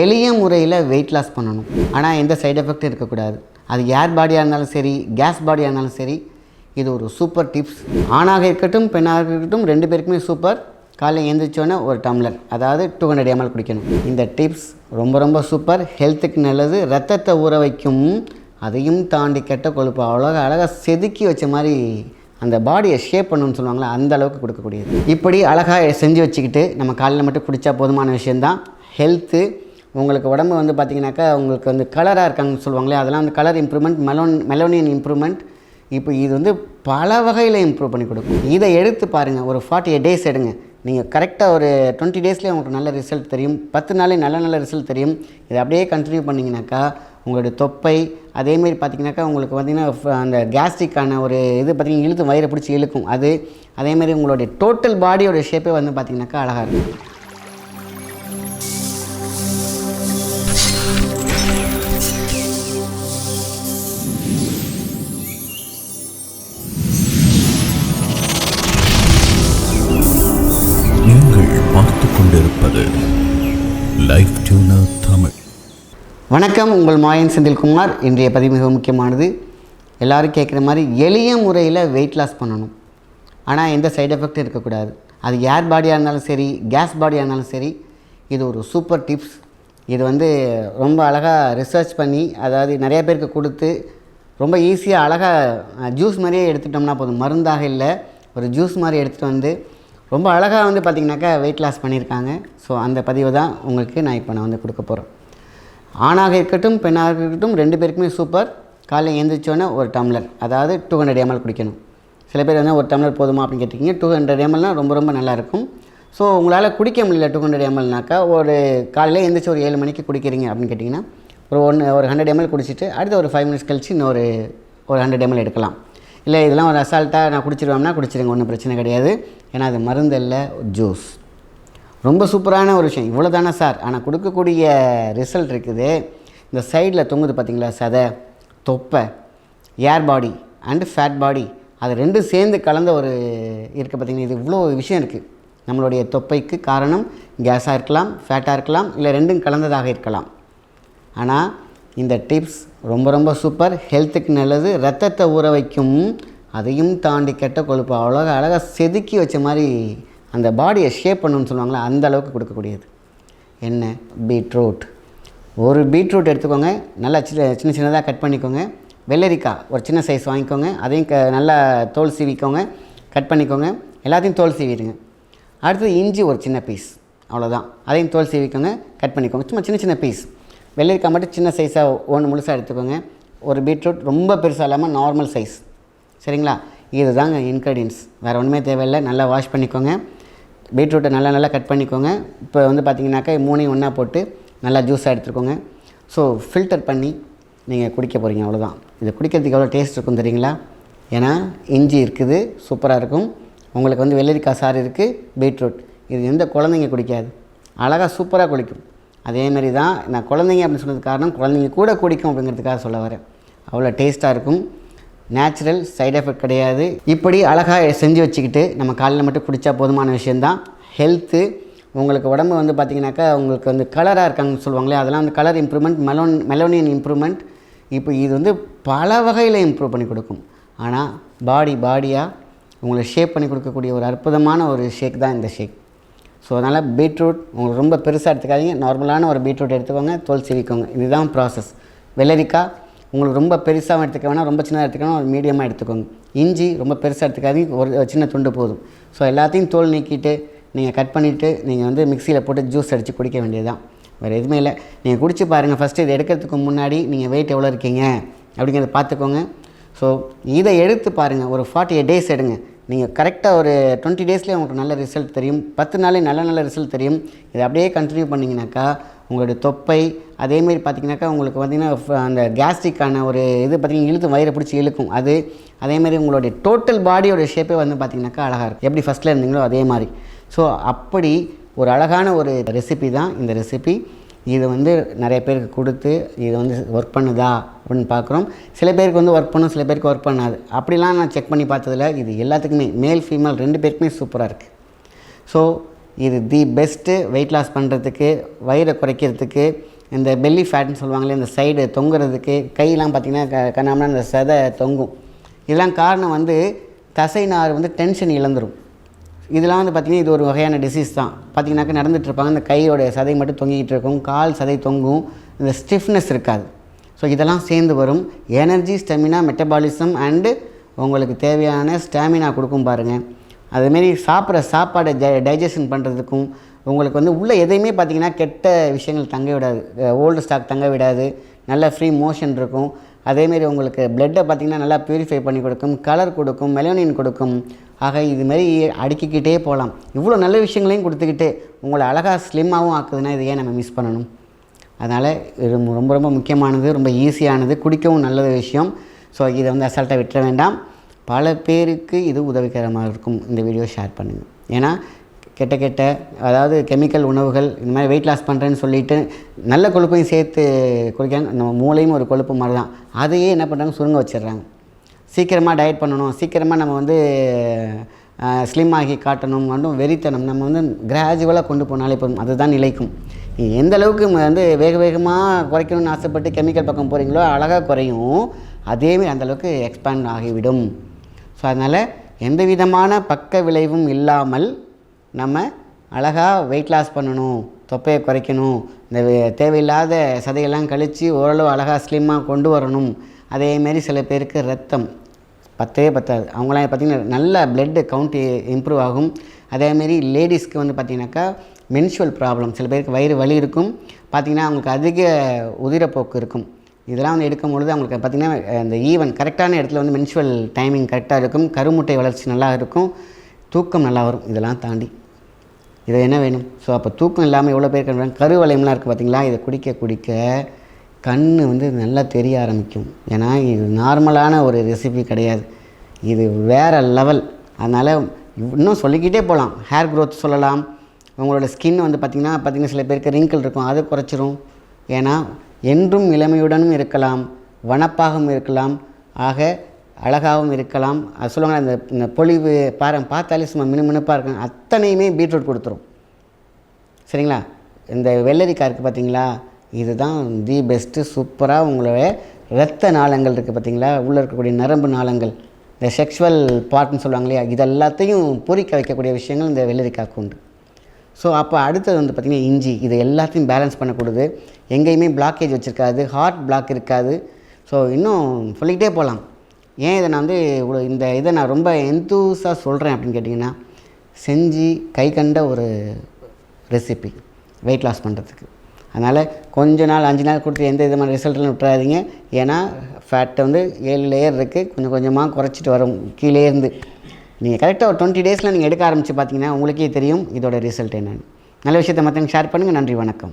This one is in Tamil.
எளிய முறையில் வெயிட் லாஸ் பண்ணணும். ஆனால் எந்த சைடு எஃபெக்ட்டும் இருக்கக்கூடாது. அது ஏர் பாடியாக இருந்தாலும் சரி கேஸ் பாடியாக இருந்தாலும் சரி இது ஒரு சூப்பர் டிப்ஸ் ஆணாக இருக்கட்டும் பெண்ணாக இருக்கட்டும் ரெண்டு பேருக்குமே சூப்பர் காலையில் எழுந்திரிச்சோன்னே ஒரு டம்ளர் அதாவது டூ ஹண்ட்ரட் எம்எல் குடிக்கணும். இந்த டிப்ஸ் ரொம்ப ரொம்ப சூப்பர் ஹெல்த்துக்கு நல்லது. ரத்தத்தை ஊற வைக்கும். அதையும் தாண்டி கெட்ட கொழுப்பு அவ்வளோ அழகாக செதுக்கி வச்ச மாதிரி அந்த பாடியை ஷேப் பண்ணணும்னு சொல்லுவாங்களே அந்த அளவுக்கு கொடுக்கக்கூடியது. இப்படி அழகாக செஞ்சு வச்சுக்கிட்டு நம்ம காலையில் மட்டும் குடித்தா போதுமான விஷயந்தான் ஹெல்த்து உங்களுக்கு உடம்பு வந்து பார்த்திங்கனாக்கா உங்களுக்கு வந்து கலராக இருக்காங்கன்னு சொல்லுவாங்களே அதெல்லாம் வந்து colour improvement melon melanin improvement இப்போ இது வந்து பல வகையில் இம்ப்ரூவ் பண்ணி கொடுக்கும். இதை எடுத்து பாருங்கள் ஒரு ஃபார்ட்டி எயிட் டேஸ் எடுங்க நீங்கள் கரெக்டாக ஒரு டுவெண்ட்டி டேஸ்லேயே உங்களுக்கு நல்ல ரிசல்ட் தெரியும். பத்து நாளே நல்ல நல்ல ரிசல்ட் தெரியும். இதை அப்படியே கண்டினியூ பண்ணிங்கனாக்கா உங்களுடைய தொப்பை அதேமாரி பார்த்திங்கனாக்கா உங்களுக்கு பார்த்திங்கன்னா அந்த கேஸ்ட்ரிக்கான ஒரு இது பார்த்திங்கன்னா இழுத்து வயிறை பிடிச்சி இழுக்கும். அது அதேமாரி உங்களுடைய டோட்டல் பாடியோட ஷேப்பே வந்து பார்த்திங்கனாக்கா அழகாக இருக்கும். வணக்கம் உங்கள் மாயன் செந்தில்குமார் இன்றைய பதிவு மிக முக்கியமானது. எல்லோரும் கேட்குற மாதிரி எளிய முறையில் வெயிட் லாஸ் பண்ணணும். ஆனால் எந்த சைடு எஃபெக்ட்டும் இருக்கக்கூடாது. அது ஏர் பாடியாக இருந்தாலும் சரி கேஸ் பாடியாக இருந்தாலும் சரி இது ஒரு சூப்பர் டிப்ஸ் இது வந்து ரொம்ப அழகாக ரிசர்ச் பண்ணி அதாவது நிறைய பேருக்கு கொடுத்து ரொம்ப ஈஸியாக அழகாக ஜூஸ் மாதிரியே எடுத்துட்டோம்னா போதும். மருந்தாக இல்லை ஒரு ஜூஸ் மாதிரி எடுத்துகிட்டு வந்து ரொம்ப அழகாக வந்து பார்த்திங்கனாக்கா வெயிட் லாஸ் பண்ணியிருக்காங்க. ஸோ அந்த பதிவை தான் உங்களுக்கு நான் இப்போ நான் வந்து கொடுக்க போகிறேன் ஆணாக இருக்கட்டும் பெண்ணாக இருக்கட்டும் ரெண்டு பேருக்குமே சூப்பர். காலையில் எழுந்திரிச்சோன்னே ஒரு டம்ளர். அதாவது டூ ஹண்ட்ரட் எம்எல் குடிக்கணும். சில பேர் வந்து ஒரு டம்ளர் போதுமா அப்படின்னு கேட்டிருக்கீங்க. டூ ஹண்ட்ரட் எம்எல்னால் ரொம்ப ரொம்ப நல்லாயிருக்கும் ஸோ உங்களால் குடிக்க முடியல டூ ஹண்ட்ரட் எம்எல்னாக்கா ஒரு காலையில் எழுந்திரிச்சி ஒரு ஏழு மணிக்கு குடிக்கிறீங்க அப்படின்னு கேட்டிங்கன்னா ஒரு ஒன்று ஒரு ஹண்ட்ரட் எம்எல் குடிச்சிட்டு அடுத்து ஒரு ஃபைவ் மினிட்ஸ் கழிச்சு இன்னொரு ஒரு ஹண்ட்ரட் எம்எல் எடுக்கலாம். இல்லை இதெல்லாம் ஒரு அசால்ட்டாக நான் குடிச்சிருவோம்னா குடிச்சிருங்க ஒன்றும் பிரச்சனை கிடையாது. ஏன்னா அது மருந்து இல்லை ஜூஸ் ரொம்ப சூப்பரான ஒரு விஷயம். இவ்வளோ தானே சார்? ஆனால் கொடுக்கக்கூடிய ரிசல்ட் இருக்குது. இந்த சைடில் தொங்குது பார்த்தீங்களா சதை தொப்பை ஏர் பாடி அண்டு ஃபேட் பாடி அது ரெண்டும் சேர்ந்து கலந்த ஒரு இருக்குது பார்த்தீங்கன்னா இது இவ்வளோ விஷயம் இருக்குது நம்மளுடைய தொப்பைக்கு காரணம் கேஸாக இருக்கலாம் ஃபேட்டாக இருக்கலாம் இல்லை ரெண்டும் கலந்ததாக இருக்கலாம். ஆனால் இந்த டிப்ஸ் ரொம்ப ரொம்ப சூப்பர் ஹெல்த்துக்கு நல்லது. ரத்தத்தை ஊற வைக்கும். அதையும் தாண்டி கெட்ட கொழுப்பு. அவ்வளோ அழகாக செதுக்கி வச்ச மாதிரி அந்த பாடியை ஷேப் பண்ணணும்னு சொல்லுவாங்களே அந்த அளவுக்கு கொடுக்கக்கூடியது. என்ன? பீட்ரூட். ஒரு பீட்ரூட் எடுத்துக்கோங்க நல்லா சின்ன சின்ன சின்னதாக கட் பண்ணிக்கோங்க. வெள்ளரிக்காய் ஒரு சின்ன சைஸ் வாங்கிக்கோங்க. அதையும் க நல்லா தோல் சீவிக்கோங்க. கட் பண்ணிக்கோங்க. எல்லாத்தையும் தோல் சீவிடுங்க. அடுத்தது இஞ்சி ஒரு சின்ன பீஸ் அவ்வளோதான் அதையும் தோல் சீவிக்கோங்க கட் பண்ணிக்கோங்க. சும்மா சின்ன சின்ன பீஸ் வெள்ளரிக்காய் மட்டும் சின்ன சைஸாக ஒன்று முழுசாக எடுத்துக்கோங்க. ஒரு பீட்ரூட் ரொம்ப பெருசாக இல்லாமல் நார்மல் சைஸ் சரிங்களா? இதுதாங்க இன்க்ரீடியன்ஸ் வேறு ஒன்றுமே தேவையில்லை. நல்லா வாஷ் பண்ணிக்கோங்க. பீட்ரூட்டை நல்லா நல்லா கட் பண்ணிக்கோங்க. இப்போ வந்து பார்த்தீங்கன்னாக்கா மூணையும் ஒன்றா போட்டு நல்லா ஜூஸாக எடுத்துக்கோங்க. ஸோ ஃபில்டர் பண்ணி நீங்கள் குடிக்க போகிறீங்க அவ்வளோதான் இது குடிக்கிறதுக்கு எவ்வளோ டேஸ்ட் இருக்கும் தெரியுங்களா? ஏன்னா இஞ்சி இருக்குது சூப்பராக இருக்கும். உங்களுக்கு வந்து வெள்ளரிக்காய் சாறு இருக்குது பீட்ரூட். இது எந்த குழந்தைங்க குடிக்காது. அழகாக சூப்பராக குடிக்கும். மாதிரி தான் நான் குழந்தைங்க அப்படின்னு சொன்னது காரணம் குழந்தைங்க கூட குடிக்கும் அப்படிங்கிறதுக்காக சொல்ல வரேன். அவ்வளோ டேஸ்ட்டாக இருக்கும். நேச்சுரல் சைடு எஃபெக்ட் கிடையாது. இப்படி அழகாக செஞ்சு வச்சுக்கிட்டு நம்ம காலையில் மட்டும் குடித்தா போதுமான விஷயந்தான் ஹெல்த்து உங்களுக்கு உடம்பு வந்து பார்த்திங்கனாக்கா உங்களுக்கு வந்து கலராக இருக்காங்கன்னு சொல்லுவாங்களே அதெல்லாம் வந்து colour improvement melon melanin improvement இப்போ இது வந்து பல வகையில் இம்ப்ரூவ் பண்ணி கொடுக்கும். ஆனால் பாடி பாடியாக உங்களை ஷேப் பண்ணி கொடுக்கக்கூடிய ஒரு அற்புதமான ஒரு ஷேக் தான் இந்த ஷேக் ஸோ அதனால் பீட்ரூட் உங்களுக்கு ரொம்ப பெருசாக எடுத்துக்காதீங்க. நார்மலான ஒரு பீட்ரூட் எடுத்துக்கோங்க தோல் சீவிக்கோங்க. இதுதான் ப்ராசஸ் வெள்ளரிக்காய் உங்களுக்கு ரொம்ப பெருசாகவும் எடுத்துக்க வேணாம் ரொம்ப சின்னதாக எடுத்துக்கணும் ஒரு மீடியமாக எடுத்துக்கோங்க. இஞ்சி ரொம்ப பெருசாக எடுத்துக்காதீங்க ஒரு சின்ன துண்டு போதும். ஸோ எல்லாத்தையும் தோல் நீக்கிட்டு நீங்கள் கட் பண்ணிவிட்டு நீங்கள் வந்து மிக்சியில் போட்டு ஜூஸ் அடித்து குடிக்க வேண்டியதுதான். வேறு எதுவுமே இல்லை. நீங்கள் குடிச்சு பாருங்கள் ஃபஸ்ட்டு இதை எடுக்கிறதுக்கு முன்னாடி நீங்கள் வெயிட் எவ்வளோ இருக்கீங்க அப்படிங்கிறத பார்த்துக்கோங்க. ஸோ இதை எடுத்து பாருங்கள் ஒரு ஃபார்ட்டி எயிட் டேஸ் எடுங்க நீங்கள் கரெக்டாக ஒரு டுவெண்ட்டி டேஸ்லேயே உங்களுக்கு நல்ல ரிசல்ட் தெரியும். பத்து நாளே நல்ல நல்ல ரிசல்ட் தெரியும். இதை அப்படியே கண்டினியூ பண்ணிங்கனாக்கா உங்களுடைய தொப்பை அதேமாரி பார்த்திங்கனாக்கா உங்களுக்கு பார்த்திங்கன்னா அந்த கேஸ்ட்ரிக்கான ஒரு இது பார்த்திங்கன்னா இழுத்து வயிறை பிடிச்சி இழுக்கும். அது அதேமாரி உங்களுடைய டோட்டல் பாடியோட ஷேப்பே வந்து பார்த்திங்கனாக்கா அழகாக இருக்கும். எப்படி ஃபஸ்ட்டில் இருந்தீங்களோ அதே மாதிரி ஸோ அப்படி ஒரு அழகான ஒரு ரெசிபி தான் இந்த ரெசிபி இது வந்து நிறைய பேருக்கு கொடுத்து இது வந்து ஒர்க் பண்ணுதா அப்படின்னு பார்க்குறோம் சில பேருக்கு வந்து ஒர்க் பண்ணும் சில பேருக்கு ஒர்க் பண்ணாது. அப்படிலாம் நான் செக் பண்ணி பார்த்ததில் இது எல்லாத்துக்குமே மேல் ஃபீமேல் ரெண்டு பேருக்குமே சூப்பராக இருக்குது ஸோ இது தி பெஸ்ட்டு வெயிட் லாஸ் பண்ணுறதுக்கு வயிறை குறைக்கிறதுக்கு இந்த பெல்லி ஃபேட்னு சொல்லுவாங்களே இந்த சைடு தொங்குறதுக்கு கையெல்லாம் பார்த்திங்கன்னா க கண்ணாமனா இந்த செதை தொங்கும். இதெல்லாம் காரணம் வந்து தசை நார் வந்து டென்ஷன் இழந்துரும். இதெல்லாம் வந்து பார்த்திங்கன்னா இது ஒரு வகையான டிசீஸ் தான். பார்த்தீங்கன்னாக்கா நடந்துகிட்ருப்பாங்க இந்த கையோடைய சதை மட்டும் தொங்கிக்கிட்டு இருக்கும் கால் சதை தொங்கும் இந்த ஸ்டிஃப்னஸ் இருக்காது. ஸோ இதெல்லாம் சேர்ந்து வரும். எனர்ஜி ஸ்டெமினா மெட்டபாலிசம் அண்டு உங்களுக்கு தேவையான ஸ்டாமினா கொடுக்கும் பாருங்கள் அதுமாரி சாப்பிட்ற சாப்பாடை ஜ டைஜஷன் பண்ணுறதுக்கும் உங்களுக்கு வந்து உள்ளே எதையுமே பார்த்தீங்கன்னா கெட்ட விஷயங்கள் தங்க விடாது. ஓல்டு ஸ்டாக் தங்க விடாது. நல்ல ஃப்ரீ மோஷன் இருக்கும். அதேமாரி உங்களுக்கு பிளட்டை பார்த்திங்கன்னா நல்லா ப்யூரிஃபை பண்ணி கொடுக்கும் கலர் கொடுக்கும் மெலோனின் கொடுக்கும். ஆக இதுமாரி அடுக்கிக்கிட்டே போகலாம். இவ்வளோ நல்ல விஷயங்களையும் கொடுத்துக்கிட்டு உங்களை அழகாக ஸ்லிம்மாகவும் ஆக்குதுன்னா இதை ஏன் நம்ம மிஸ் பண்ணணும்? அதனால் இது ரொம்ப ரொம்ப முக்கியமானது ரொம்ப ஈஸியானது குடிக்கவும் நல்ல விஷயம். ஸோ இதை வந்து அசால்ட்டாக விட்டுற வேண்டாம். பல பேருக்கு இது உதவிகரமாக இருக்கும். இந்த வீடியோ ஷேர் பண்ணுங்கள் ஏன்னா கெட்ட கெட்ட அதாவது கெமிக்கல் உணவுகள் இந்த மாதிரி வெயிட் லாஸ் பண்ணுறேன்னு சொல்லிட்டு நல்ல கொழுப்பையும் சேர்த்து குடிக்கிறாங்க நம்ம மூளையும் ஒரு கொழுப்பு மாதிரி தான் அதையே என்ன பண்ணுறாங்க சுருங்க வச்சிடுறாங்க. சீக்கிரமாக டயட் பண்ணணும். சீக்கிரமாக நம்ம வந்து ஸ்லிம் ஆகி காட்டணும். மட்டும் வெறித்தனம். நம்ம வந்து கிராஜுவலாக கொண்டு போனாலே போதும். அதுதான் நிலைக்கும். எந்த அளவுக்கு வந்து வேக வேகமாக குறைக்கணும்னு ஆசைப்பட்டு கெமிக்கல் பக்கம் போகிறீங்களோ அழகாக குறையும். அதேமாரி அந்தளவுக்கு எக்ஸ்பேண்ட் ஆகிவிடும். ஸோ அதனால் எந்த விதமான பக்க விளைவும் இல்லாமல் நம்ம அழகாக வெயிட் லாஸ் பண்ணணும் தொப்பையை குறைக்கணும் இந்த தேவையில்லாத சதையெல்லாம் கழித்து ஓரளவு அழகாக ஸ்லிம்மாக கொண்டு வரணும். அதேமாரி சில பேருக்கு ரத்தம் பத்தவே பத்தாது. அவங்களாம் பார்த்திங்கன்னா நல்ல பிளட்டு கவுண்ட் இம்ப்ரூவ் ஆகும். அதேமாரி லேடிஸ்க்கு வந்து பார்த்திங்கனாக்கா மென்சுவல் ப்ராப்ளம் சில பேருக்கு வயிறு வலி இருக்கும். பார்த்திங்கன்னா அவங்களுக்கு அதிக உதிரப்போக்கு இருக்கும். இதெல்லாம் வந்து எடுக்கும் பொழுது அவங்களுக்கு பார்த்திங்கன்னா அந்த ஈவன் கரெக்டான இடத்துல வந்து மென்சுவல் டைமிங் கரெக்டாக இருக்கும். கருமுட்டை வளர்ச்சி நல்லா இருக்கும். தூக்கம் நல்லா வரும். இதெல்லாம் தாண்டி. இது என்ன வேணும்? ஸோ அப்போ தூக்கம் இல்லாமல் எவ்வளோ பேர் கண்டு கருவளையம்லாம் இருக்குது பார்த்தீங்களா? இதை குடிக்க குடிக்க கண் வந்து நல்லா தெரிய ஆரம்பிக்கும். ஏன்னா இது நார்மலான ஒரு ரெசிபி கிடையாது. இது வேறு லெவல் அதனால் இன்னும் சொல்லிக்கிட்டே போகலாம். ஹேர் க்ரோத் சொல்லலாம். உங்களோட ஸ்கின் வந்து பார்த்திங்கன்னா பார்த்திங்கன்னா சில பேருக்கு ரிங்கிள் இருக்கும். அதை குறைச்சிரும். ஏன்னா என்றும் இளமையுடனும் இருக்கலாம் வனப்பாகவும் இருக்கலாம் ஆக அழகாகவும் இருக்கலாம். அது சொல்லுவாங்க அந்த இந்த பொலிவு பாரு பார்த்தாலே சும்மா மினுமினுப்பாக இருக்கும். அத்தனையுமே பீட்ரூட் கொடுத்துரும். சரிங்களா? இந்த வெள்ளரிக்காய் இருக்குது பார்த்தீங்களா? இதுதான் தி பெஸ்ட்டு சூப்பராக உங்களோட இரத்த நாளங்கள் இருக்குது பார்த்தீங்களா? உள்ளே இருக்கக்கூடிய நரம்பு நாளங்கள். இந்த செக்ஷுவல் பார்ட்னு சொல்லுவாங்க இல்லையா? இது எல்லாத்தையும் பொறிக்க வைக்கக்கூடிய விஷயங்கள் இந்த வெள்ளரிக்காய்க்கு உண்டு. ஸோ அப்போ அடுத்தது வந்து பார்த்திங்கன்னா இஞ்சி. இது எல்லாத்தையும் பேலன்ஸ் பண்ணக்கூடாது எங்கேயுமே பிளாக்கேஜ் வச்சுருக்காது. ஹார்ட் பிளாக் இருக்காது. ஸோ இன்னும் சொல்லிக்கிட்டே போகலாம் ஏன் இதை நான் வந்து இவ்வளோ இந்த இதை நான் ரொம்ப எந்தூஸாக சொல்கிறேன் அப்படின்னு கேட்டிங்கன்னா செஞ்சு கை கண்ட ஒரு ரெசிபி வெயிட் லாஸ் பண்ணுறதுக்கு அதனால் கொஞ்ச நாள் அஞ்சு நாள் கொடுத்து எந்த விதமான ரிசல்ட்லாம் விட்டுறாதீங்க. ஏன்னா ஃபேட்டை வந்து ஏழு லேயர் இருக்குது கொஞ்சம் கொஞ்சமாக குறைச்சிட்டு வரும். கீழே இருந்து. நீங்கள் கரெக்டாக ஒரு டுவெண்ட்டி டேஸில் நீங்கள் எடுக்க ஆரம்பித்து பார்த்தீங்கன்னா உங்களுக்கே தெரியும் இதோட ரிசல்ட் என்னென்னு. நல்ல விஷயத்தை மற்றவங்க ஷேர் பண்ணுங்கள் நன்றி வணக்கம்.